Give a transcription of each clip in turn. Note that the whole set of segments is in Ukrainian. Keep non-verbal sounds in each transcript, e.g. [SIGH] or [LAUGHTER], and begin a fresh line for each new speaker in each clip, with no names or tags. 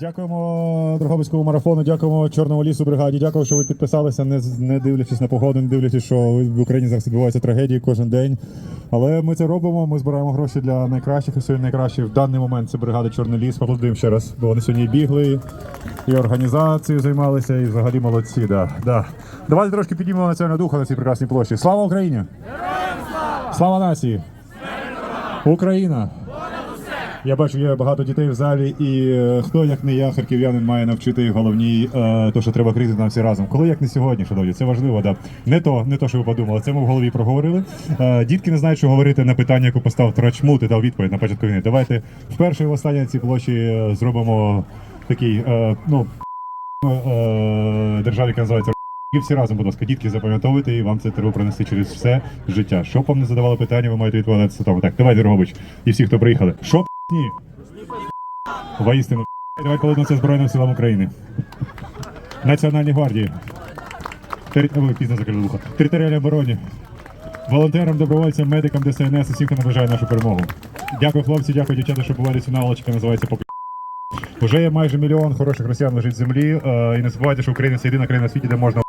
Дякуємо Дрогобицькому марафону, дякуємо Чорному лісу бригаді. Дякую, що ви підписалися, не, не дивлячись на погоду, не дивлячись, що в Україні зараз відбуваються трагедії кожен день. Але ми це робимо. Ми збираємо гроші для найкращих і сьогодні найкращі в даний момент це бригада Чорний ліс. Поаплодуємо ще раз, бо вони сьогодні бігли, і організацією займалися, і взагалі молодці. Да, да. Давайте трошки піднімемо національного духа на цій прекрасній площі. Слава Україні! Слава нації! Україна! Я бачу, є багато дітей в залі, і е, хто, як не я, харків'янин, має навчити головній, е, то, що треба крити нам всі разом. Коли як не сьогодні, шановні, це важливо, да. Не то, не то, що ви подумали, це ми в голові проговорили. Е, дітки не знають, що говорити на питання, яке поставив Трачмут і дав відповідь на початку війни. Давайте вперше і востаннє на цій площі зробимо такий, ну, державі, яка називається і всі разом, будь ласка, дітки, запам'ятовуйте, і вам це треба принести через все життя. Щоб вам не задавали питання, ви маєте відповідати. Так, давай, Дорогович, і всі, хто приїхали. Що ні? Воістину. Давай повернемося Збройним силам України. Національній гвардії. Тери... Ой, пізно закрили вухо. Територіальній обороні. Волонтерам, добровольцям, медикам, ДСНС і всім, хто наближає нашу перемогу. Дякую, хлопці, дякую, дівчата, що бували цю наволочка, називається поки. Уже є майже мільйон хороших росіян лежить в землі. Е, і не забувайте, що Україна це єдина країна в світі, де можна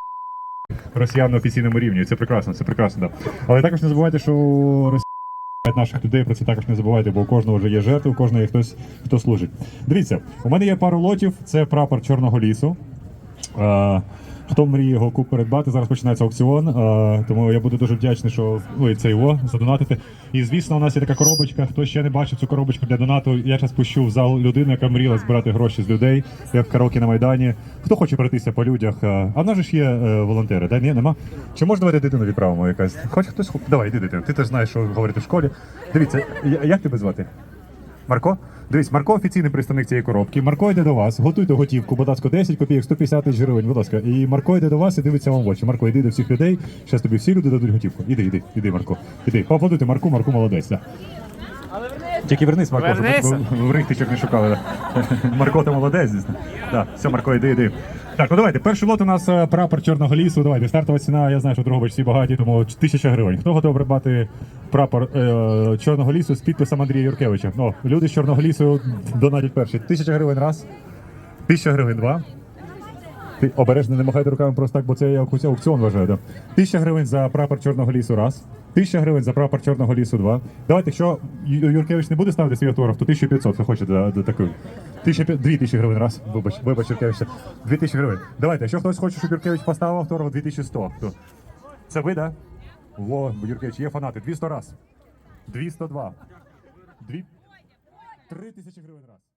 росіян на офіційному рівні. Це прекрасно, це прекрасно, да. Але також не забувайте, що наших людей про це також не забувайте, бо у кожного вже є жертви, у кожного є хтось, хто служить. Дивіться, у мене є пару лотів. Це прапор Чорного лісу. Хто мріє його куп передбати, зараз починається аукціон, тому я буду дуже вдячний, що ви це його задонатите. І звісно, у нас є така коробочка. Хто ще не бачив цю коробочку для донату, я зараз пущу в зал людину, яка мріяла збирати гроші з людей, як караоке на майдані. Хто хоче пройтися по людях? А в нас же ж є е, волонтери, да? Ні, нема? Чи можна давайте дитину відправимо якась? Хоч хтось давай, іди дитину. Ти теж знаєш, що говорити в школі. Дивіться, як тебе звати? Марко? Дивись, Марко офіційний представник цієї коробки. Марко йде до вас, готуйте готівку, будь ласка, 10 копійок, 150 тисяч гривень, будь ласка. І Марко йде до вас і дивиться вам в очі. Марко, йди до всіх людей. Зараз тобі всі люди дадуть готівку. Іди, іди, іди, Марко. Іди. Поаплодуйте Марку, Марку молодець. Да. Тільки вернись, Марко, щоб
Вернися.
в рихтичок не шукали. [LAUGHS] Марко, ти молодець, звісно. Так, все, Марко, іди, іди. Так, ну давайте. Перший лот у нас е, прапор Чорного лісу. Давайте. Стартова ціна, я знаю, що Дрогобич всі багаті, тому тисяча гривень. Хто готовий придбати прапор е, Чорного лісу з підписом Андрія Юркевича? О, люди з Чорного лісу донатять перші. Тисяча гривень раз. Тисяча гривень два. Ти обережно не махайте руками просто так, бо це я аукціон вважаю. Да. Тисяча гривень за прапор Чорного лісу раз. Тисяча гривень за прапор Чорного лісу два. Давайте, якщо Юркевич не буде ставити свій автограф, то 1500, хто хоче до, до такої. Тисяча тисячі гривень раз. Вибач, вибач, Юркевич. Дві тисячі гривень. Давайте, якщо хтось хоче, щоб Юркевич поставив автограф, 2100. То. Це ви, да? Во, Юркевич, є фанати. 200 раз. 202. Дві... Три тисячі гривень раз.